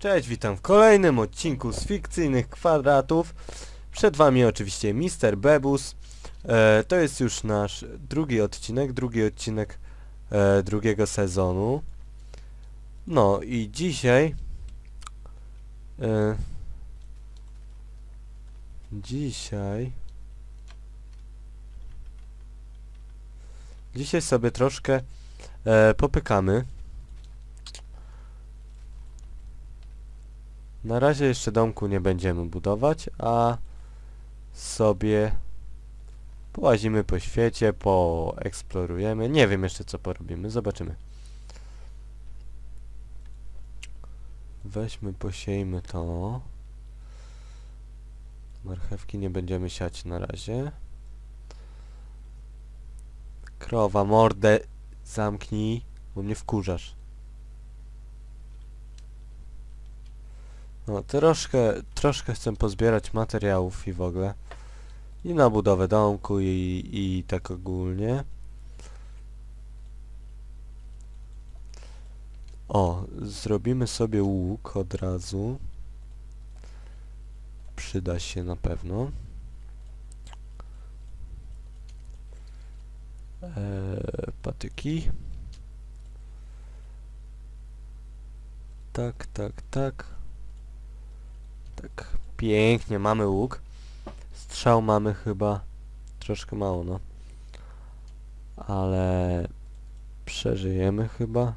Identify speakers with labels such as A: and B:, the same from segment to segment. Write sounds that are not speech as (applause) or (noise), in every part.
A: Cześć, witam w kolejnym odcinku z fikcyjnych kwadratów. Przed wami oczywiście Mr. Bebus. E, to jest już nasz drugi odcinek, drugi odcinek e, drugiego sezonu. No i dzisiaj... E, dzisiaj... Dzisiaj sobie troszkę e, popykamy. Na razie jeszcze domku nie będziemy budować, a sobie połazimy po świecie, poeksplorujemy. Nie wiem jeszcze co porobimy, zobaczymy. Weźmy, posiejmy to. Marchewki nie będziemy siać na razie. Krowa, mordę zamknij, bo mnie wkurzasz. No, troszkę, troszkę chcę pozbierać materiałów i w ogóle. I na budowę domku i, i tak ogólnie. O, zrobimy sobie łuk od razu. Przyda się na pewno. Eee, patyki. Tak, tak, tak. Tak, pięknie, mamy łuk. Strzał mamy chyba troszkę mało, no. Ale przeżyjemy chyba.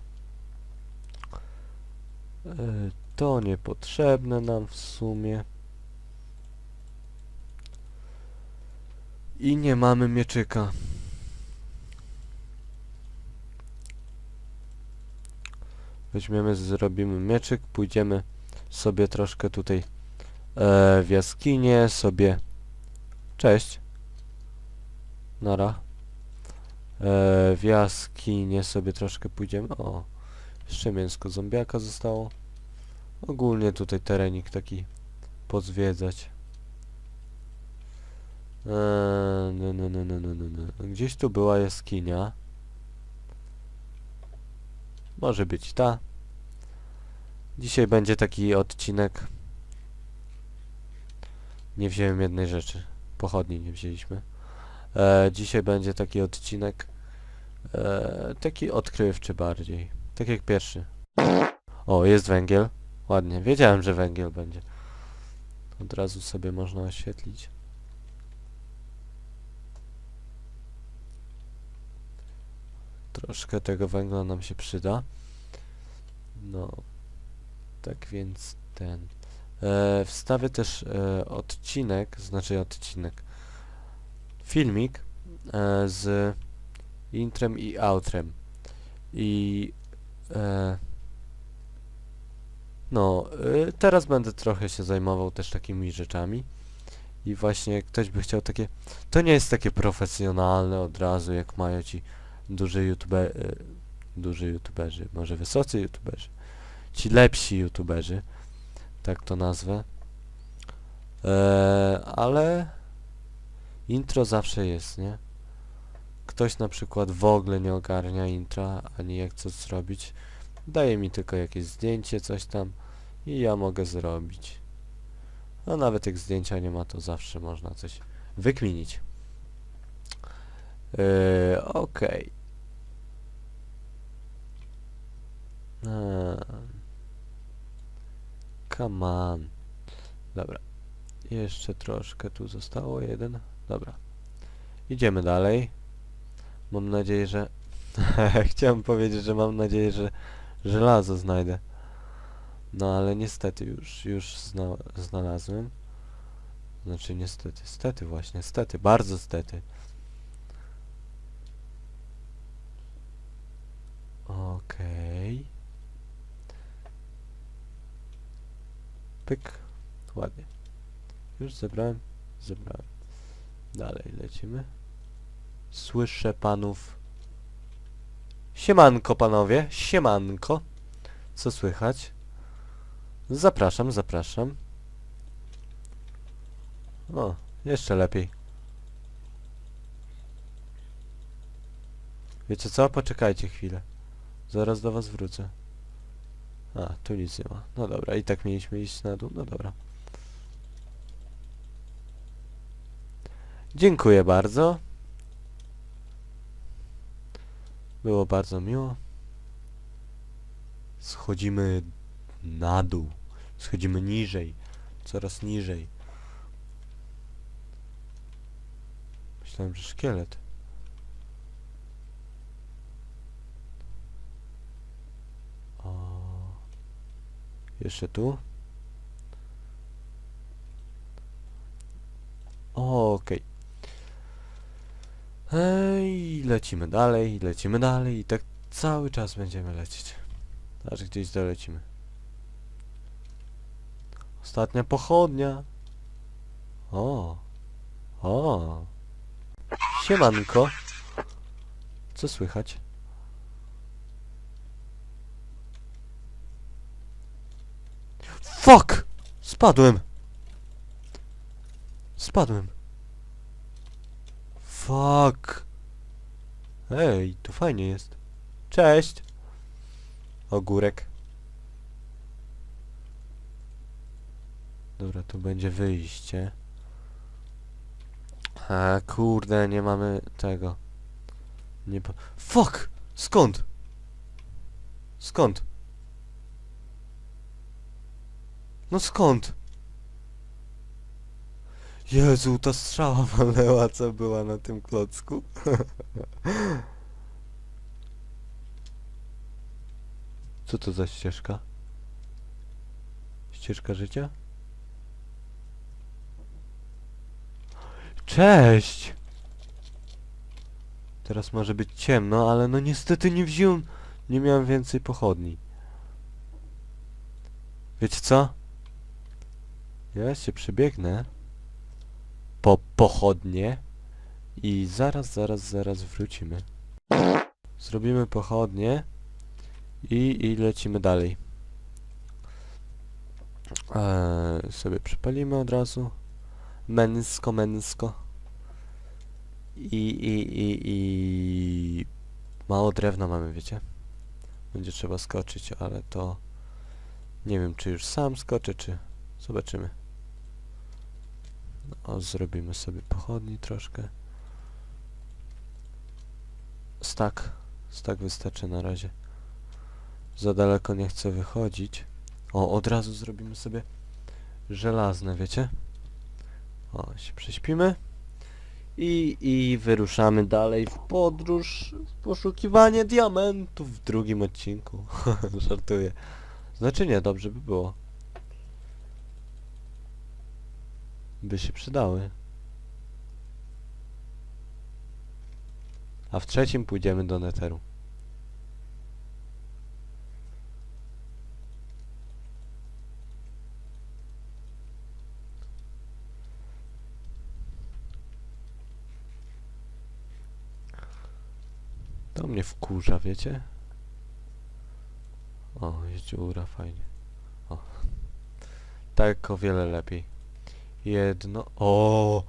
A: E, To niepotrzebne nam w sumie. I nie mamy mieczyka. Weźmiemy, zrobimy mieczyk, pójdziemy sobie troszkę tutaj w jaskinię sobie... Cześć. Nara. E, w jaskinię sobie troszkę pójdziemy. O, jeszcze mięsko zombiaka zostało. Ogólnie tutaj terenik taki pozwiedzać. E, no, no, no, no, no, no, no. Gdzieś tu była jaskinia. Może być ta. Dzisiaj będzie taki odcinek nie wziąłem jednej rzeczy. Pochodni nie wzięliśmy. E, dzisiaj będzie taki odcinek e, taki odkrywczy bardziej. Tak jak pierwszy. O, jest węgiel. Ładnie. Wiedziałem, że węgiel będzie. Od razu sobie można oświetlić. Troszkę tego węgla nam się przyda. No. Tak więc ten... E, wstawię też e, odcinek, znaczy odcinek, filmik e, z intrem i outrem. I no, teraz będę trochę się zajmował też takimi rzeczami. I właśnie ktoś by chciał takie... To nie jest takie profesjonalne od razu, jak mają ci duży youtuber... Duży youtuberzy, może wysocy youtuberzy. Ci lepsi youtuberzy tak to nazwę. Eee, ale intro zawsze jest, nie? Ktoś na przykład w ogóle nie ogarnia intra, ani jak co zrobić. Daje mi tylko jakieś zdjęcie, coś tam i ja mogę zrobić. A nawet jak zdjęcia nie ma, to zawsze można coś wykminić. Eee, okej. Eee. Come on. Dobra. Jeszcze troszkę tu zostało. Jeden. Dobra. Idziemy dalej. Mam nadzieję, że... (laughs) Chciałem powiedzieć, że mam nadzieję, że żelazo znajdę. No ale niestety już, już zna znalazłem. Znaczy niestety, stety właśnie, stety, bardzo stety. Okej. Pyk. Ładnie. Już zebrałem? Zebrałem. Dalej lecimy. Słyszę panów. Siemanko panowie, siemanko. Co słychać? Zapraszam, zapraszam. O, jeszcze lepiej. Wiecie co? Poczekajcie chwilę. Zaraz do was wrócę. A, tu nic nie ma. No dobra, i tak mieliśmy iść na dół. No dobra. Dziękuję bardzo. Było bardzo miło. Schodzimy na dół. Schodzimy niżej. Coraz niżej. Myślałem, że szkielet. Jeszcze tu. Okej. Ej, lecimy dalej, lecimy dalej i tak cały czas będziemy lecieć. Aż gdzieś dolecimy. Ostatnia pochodnia. O. O. Siemanko. Co słychać? Fuck! Spadłem! Spadłem. Fuck! Ej, tu fajnie jest. Cześć! Ogórek. Dobra, tu będzie wyjście. A kurde, nie mamy tego. Nie po... Fuck! Skąd? Skąd? No skąd? Jezu, ta strzała (laughs) walnęła, co była na tym klocku. (laughs) Co to za ścieżka? Ścieżka życia? Cześć! Teraz może być ciemno, ale no niestety nie wziąłem... Nie miałem więcej pochodni. Wiecie co? Ja się przebiegnę po pochodnie i zaraz, zaraz, zaraz wrócimy. Zrobimy pochodnie i, i lecimy dalej. Eee, sobie przypalimy od razu. Męsko, męsko. I, i, i, i... Mało drewna mamy, wiecie? Będzie trzeba skoczyć, ale to... Nie wiem, czy już sam skoczę, czy... Zobaczymy. O, zrobimy sobie pochodni troszkę. Stak. Stak wystarczy na razie. Za daleko nie chcę wychodzić. O, od razu zrobimy sobie żelazne, wiecie? O, się prześpimy. I, I wyruszamy dalej w podróż, w poszukiwanie diamentów w drugim odcinku. (laughs) Żartuję. Znaczy nie, dobrze by było. By się przydały. A w trzecim pójdziemy do Netheru. To mnie wkurza, wiecie? O, jest dziura, fajnie. O. Tak o wiele lepiej. Jedno... O!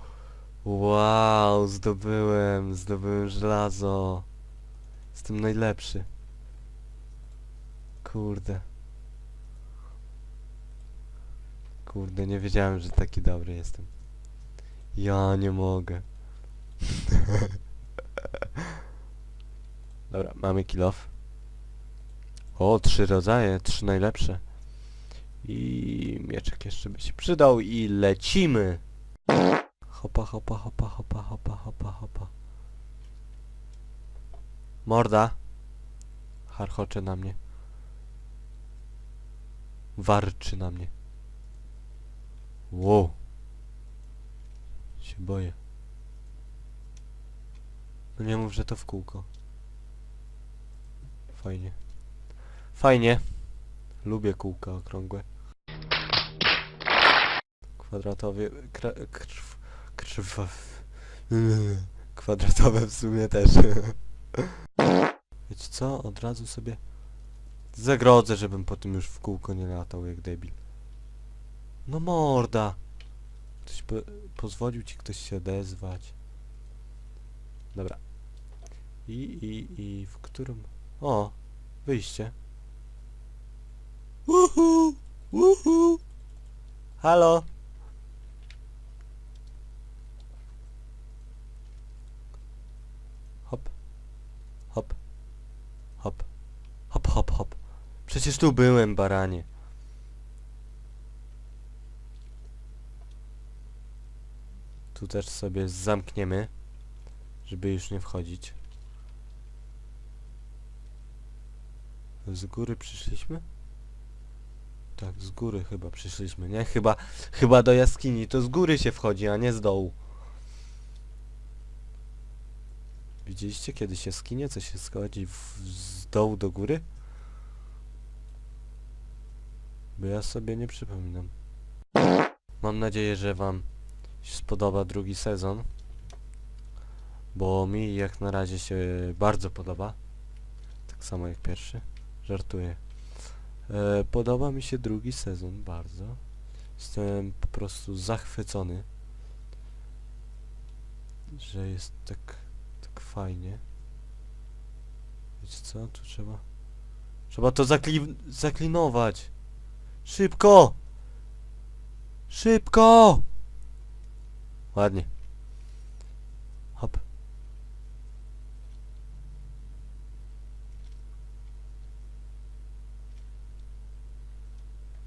A: Wow, zdobyłem, zdobyłem żelazo. Jestem najlepszy. Kurde. Kurde, nie wiedziałem, że taki dobry jestem. Ja nie mogę. (laughs) Dobra, mamy kill off. O, trzy rodzaje, trzy najlepsze. I mieczek jeszcze by się przydał i lecimy. Hopa, hopa, hopa, hopa, hopa, hopa, hopa. Morda. Harchocze na mnie. Warczy na mnie. Wow. Się boję. No nie mów, że to w kółko. Fajnie. Fajnie. Lubię kółka okrągłe. Kwadratowie... Kra, krw... Krw... (laughs) Kwadratowe w sumie też. (laughs) Wiecie co? Od razu sobie zagrodzę, żebym potem już w kółko nie latał jak debil. No morda! Ktoś po pozwolił ci ktoś się odezwać. Dobra. I, i, i w którym... O! Wyjście. Uhu! Uhu! Halo? Hop. Hop. Hop. Hop, hop, hop. Przecież tu byłem, baranie. Tu też sobie zamkniemy, żeby już nie wchodzić. Z góry przyszliśmy? Tak, z góry chyba przyszliśmy, nie? Chyba, chyba do jaskini to z góry się wchodzi, a nie z dołu. Widzieliście kiedyś jaskinię, co się schodzi w, z dołu do góry? Bo ja sobie nie przypominam. Mam nadzieję, że wam się spodoba drugi sezon. Bo mi jak na razie się bardzo podoba. Tak samo jak pierwszy. Żartuję. E, podoba mi się drugi sezon bardzo. Jestem po prostu zachwycony. Że jest tak fajnie. Wiecie co? Tu trzeba... Trzeba to zakli zaklinować! Szybko! Szybko! Ładnie. Hop.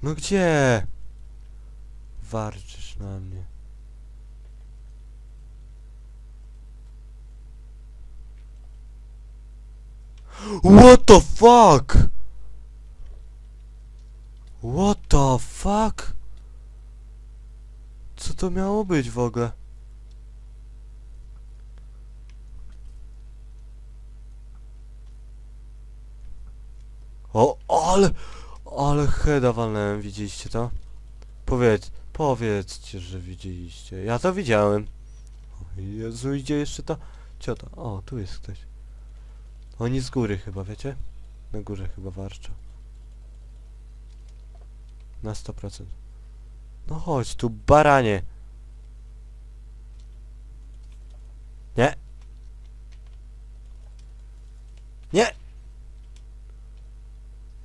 A: No gdzie? Warczysz na mnie. What the fuck? What the fuck? Co to miało być w ogóle? O, ale, ale heda walnąłem, widzieliście to? Powiedz, powiedzcie, że widzieliście. Ja to widziałem. Jezu, idzie jeszcze ta ciota. O, tu jest ktoś. Oni z góry chyba, wiecie? Na górze chyba warczą. Na 100%. No chodź tu, baranie. Nie. Nie.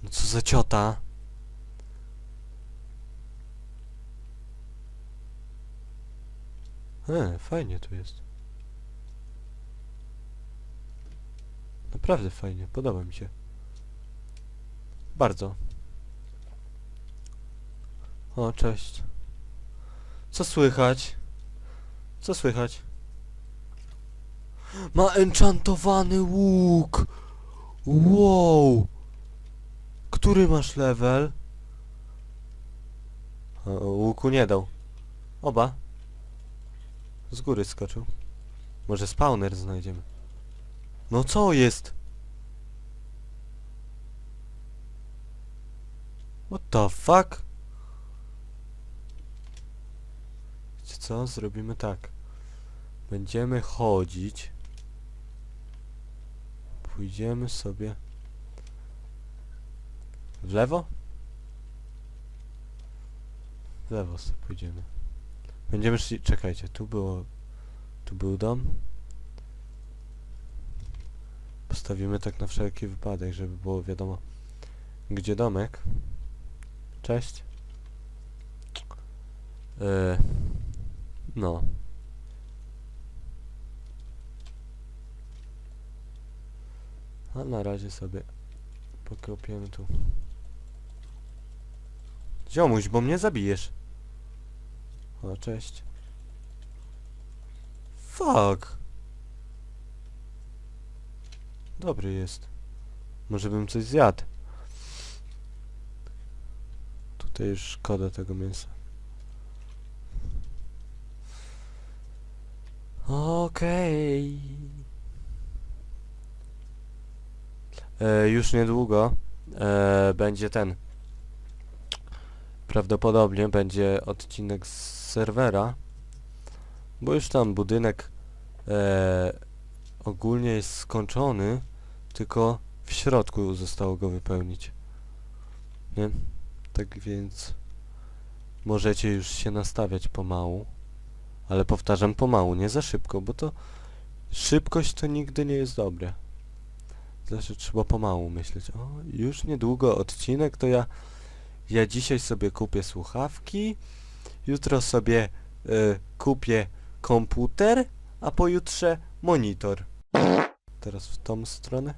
A: No co za ciota? E, fajnie tu jest. Naprawdę fajnie, podoba mi się. Bardzo. O, cześć. Co słychać? Co słychać? Ma enchantowany łuk! Wow! Który masz level? Łuku nie dał. Oba. Z góry skoczył. Może spawner znajdziemy. No co jest? What the fuck? Wiecie co? Zrobimy tak. Będziemy chodzić. Pójdziemy sobie... W lewo? W lewo sobie pójdziemy. Będziemy szli... Czekajcie, tu było... Tu był dom. Postawimy tak na wszelki wypadek, żeby było wiadomo gdzie domek. Cześć. Yy, no. A na razie sobie pokropiemy tu. Ziomuś, bo mnie zabijesz. O, cześć. Fuck. Dobry jest. Może bym coś zjadł. Tutaj już szkoda tego mięsa. Okej. E, już niedługo e, będzie ten. Prawdopodobnie będzie odcinek z serwera. Bo już tam budynek e, ogólnie jest skończony, tylko w środku zostało go wypełnić. Nie? Tak więc możecie już się nastawiać pomału. Ale powtarzam pomału, nie za szybko, bo to szybkość to nigdy nie jest dobre. Zawsze trzeba pomału myśleć. O, już niedługo odcinek, to ja Ja dzisiaj sobie kupię słuchawki, jutro sobie y, kupię komputer, a pojutrze monitor. Teraz w tą stronę.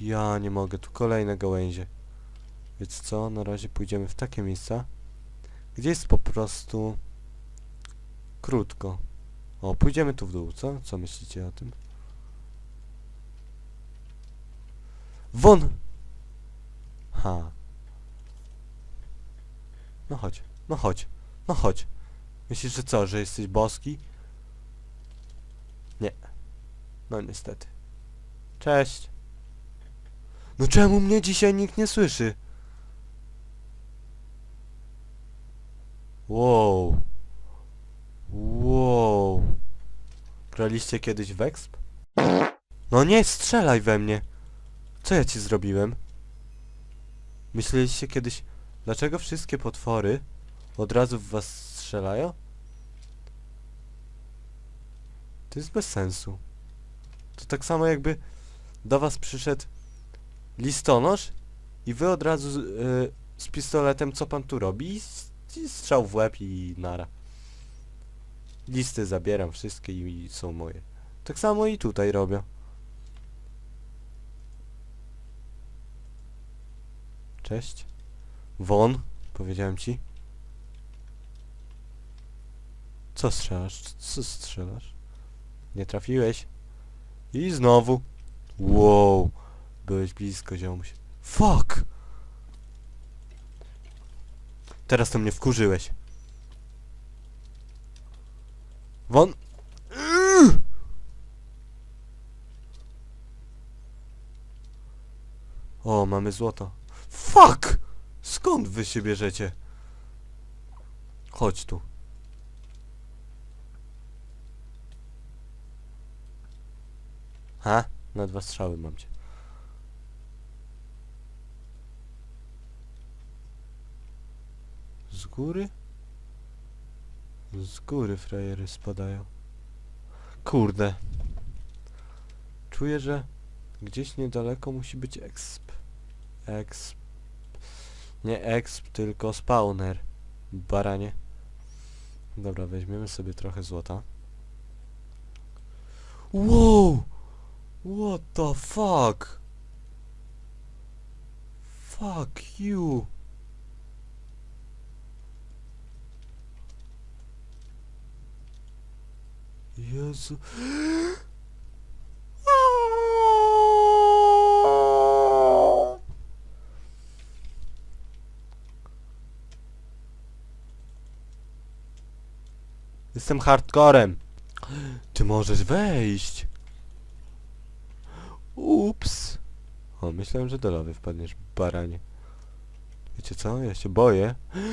A: Ja nie mogę, tu kolejne gałęzie. Więc co, na razie pójdziemy w takie miejsca, gdzie jest po prostu krótko. O, pójdziemy tu w dół, co? Co myślicie o tym? Won! Ha. No chodź, no chodź, no chodź. Myślisz, że co, że jesteś boski? No niestety. Cześć. No czemu mnie dzisiaj nikt nie słyszy? Wow. Wow. Graliście kiedyś w Exp? No nie strzelaj we mnie. Co ja ci zrobiłem? Myśleliście kiedyś, dlaczego wszystkie potwory od razu w was strzelają? To jest bez sensu. To tak samo jakby do was przyszedł listonosz i wy od razu z, y, z pistoletem co pan tu robi? I, i strzał w łeb i nara. Listy zabieram wszystkie i, i są moje. Tak samo i tutaj robię. Cześć. Won, powiedziałem ci. Co strzelasz? Co strzelasz? Nie trafiłeś. I znowu. Wow. Byłeś blisko, ziomuś. Fuck! Teraz to mnie wkurzyłeś. Won... O, mamy złoto. Fuck! Skąd wy się bierzecie? Chodź tu. Ha? Na dwa strzały mam cię. Z góry? Z góry frajery spadają. Kurde. Czuję, że gdzieś niedaleko musi być exp. Exp. Nie exp, tylko spawner. Baranie. Dobra, weźmiemy sobie trochę złota. Wow! What the fuck? Fuck you! Jezu. (gasps) Jestem hardcorem. Ty możesz wejść. Ups. O, myślałem, że do lawy wpadniesz, baranie. Wiecie co? Ja się boję. (gasps)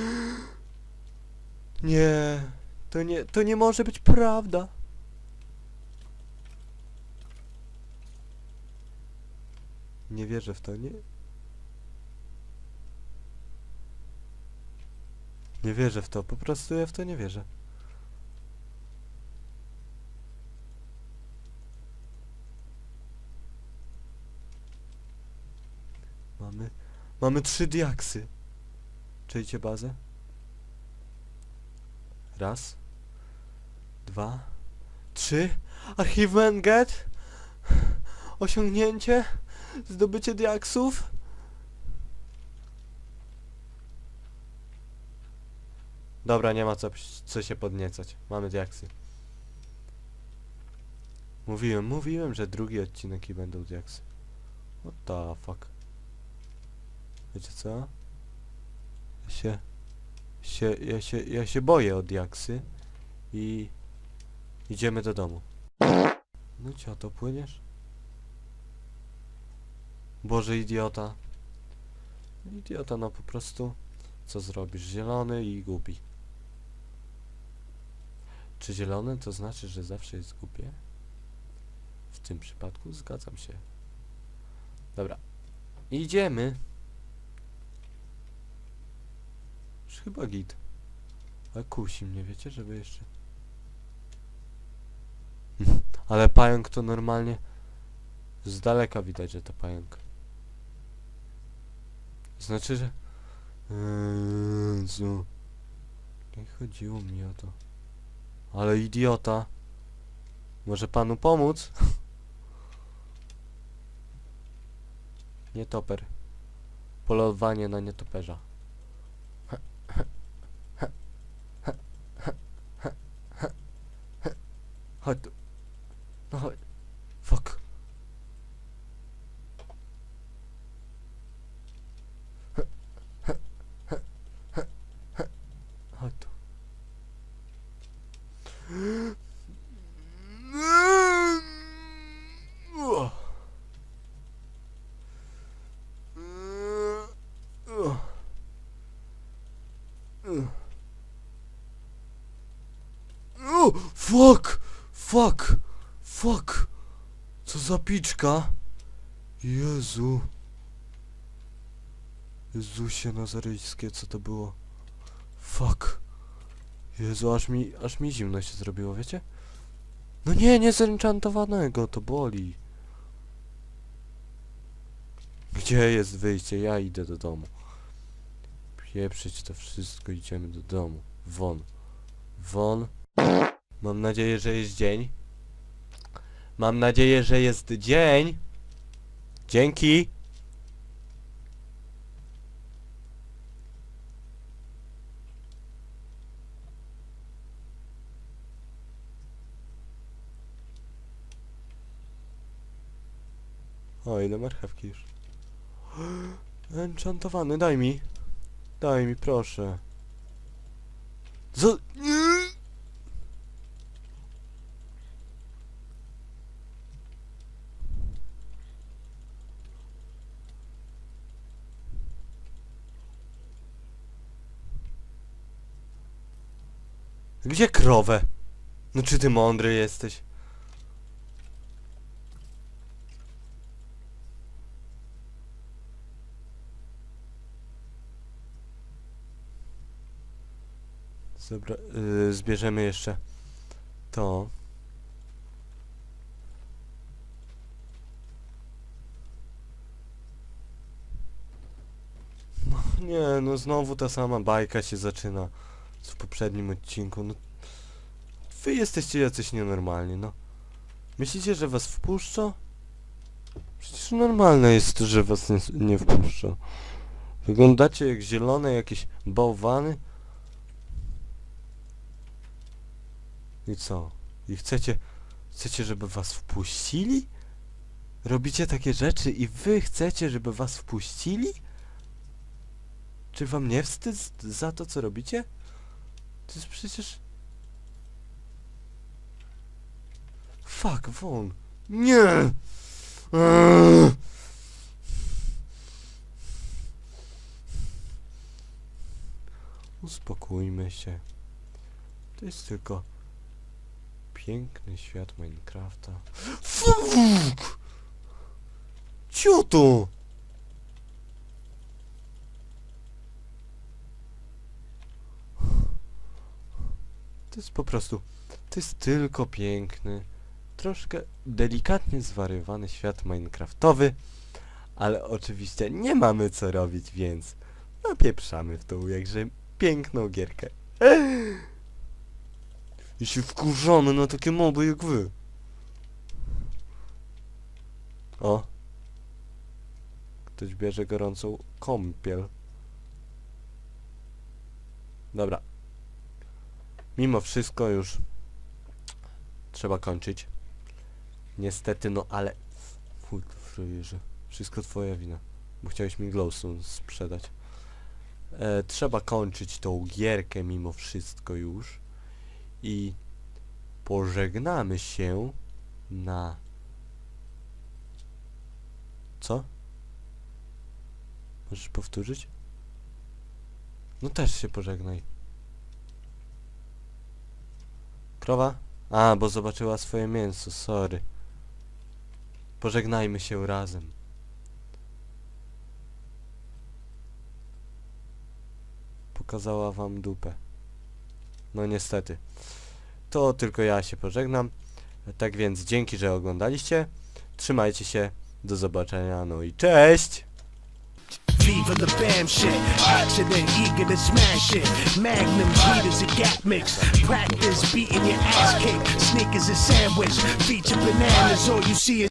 A: Nie. To nie, to nie może być prawda. Nie wierzę w to, nie? Nie wierzę w to, po prostu ja w to nie wierzę. Mamy, mamy trzy diaksy. Czejcie bazę. Raz. Dwa. Trzy. Achievement get. Osiągnięcie. Zdobycie diaksów. Dobra, nie ma co, co się podniecać. Mamy diaksy. Mówiłem, mówiłem, że drugi odcinek i będą diaksy. What the fuck? Wiecie co? Ja się... się ja się, ja się boję o diaksy. I... Idziemy do domu. No cio, to płyniesz? Boże, idiota. Idiota, no po prostu... Co zrobisz? Zielony i głupi. Czy zielone to znaczy, że zawsze jest głupie? W tym przypadku zgadzam się. Dobra. Idziemy. Już chyba git. Ale kusi mnie, wiecie, żeby jeszcze... (laughs) Ale pająk to normalnie... Z daleka widać, że to pająk. Znaczy, że... Jezu. Nie chodziło mi o to. Ale idiota. Może panu pomóc? (laughs) Nietoper. Polowanie na nietoperza. Chodź tu. No chodź. Fuck. Chodź tu. O, fuck! Fuck! Fuck! Co za piczka? Jezu. Jezusie Nazaryjskie, co to było? Fuck. Jezu, aż mi, aż mi zimno się zrobiło, wiecie? No nie, nie zenchantowanego, to boli. Gdzie jest wyjście? Ja idę do domu. Pieprzyć to wszystko, idziemy do domu. Won. Won. Mam nadzieję, że jest dzień. Mam nadzieję, że jest dzień. Dzięki. O, ile marchewki już. (gasps) Enchantowany, daj mi. Daj mi, proszę. Co? Gdzie krowę? No czy ty mądry jesteś? Zebra yy, zbierzemy jeszcze to. No nie, no znowu ta sama bajka się zaczyna w poprzednim odcinku. No, wy jesteście jacyś nienormalni, no. Myślicie, że was wpuszczą? Przecież normalne jest, że was nie, nie wpuszczą. Wyglądacie jak zielone jakieś bałwany. I co? I chcecie, chcecie, żeby was wpuścili? Robicie takie rzeczy i wy chcecie, żeby was wpuścili? Czy wam nie wstyd za to, co robicie? To jest przecież... Fuck, won. Nie! Eee. Uspokójmy się. To jest tylko piękny świat Minecrafta. Fuck! Ciutu! To jest po prostu... To jest tylko piękny, troszkę delikatnie zwariowany świat Minecraftowy, ale oczywiście nie mamy co robić, więc napieprzamy w tą jakże piękną gierkę. (gasps) I się wkurzamy na takie moby jak wy. O. Ktoś bierze gorącą kąpiel. Dobra. Mimo wszystko już trzeba kończyć. Niestety, no ale... Fuj, frajerze. Wszystko twoja wina. Bo chciałeś mi glowstone sprzedać. E, trzeba kończyć tą gierkę mimo wszystko już. I pożegnamy się na... Co? Możesz powtórzyć? No też się pożegnaj. Krowa? A, bo zobaczyła swoje mięso, sorry. Pożegnajmy się razem. Pokazała wam dupę. No niestety. To tylko ja się pożegnam. Tak więc dzięki, że oglądaliście. Trzymajcie się. Do zobaczenia. No i cześć!
B: Viva the bam shit. Accident, eager to smash it. Magnums, heaters, a gap mix. Practice beating your ass kick. Sneakers a sandwich. Feature bananas, all you see is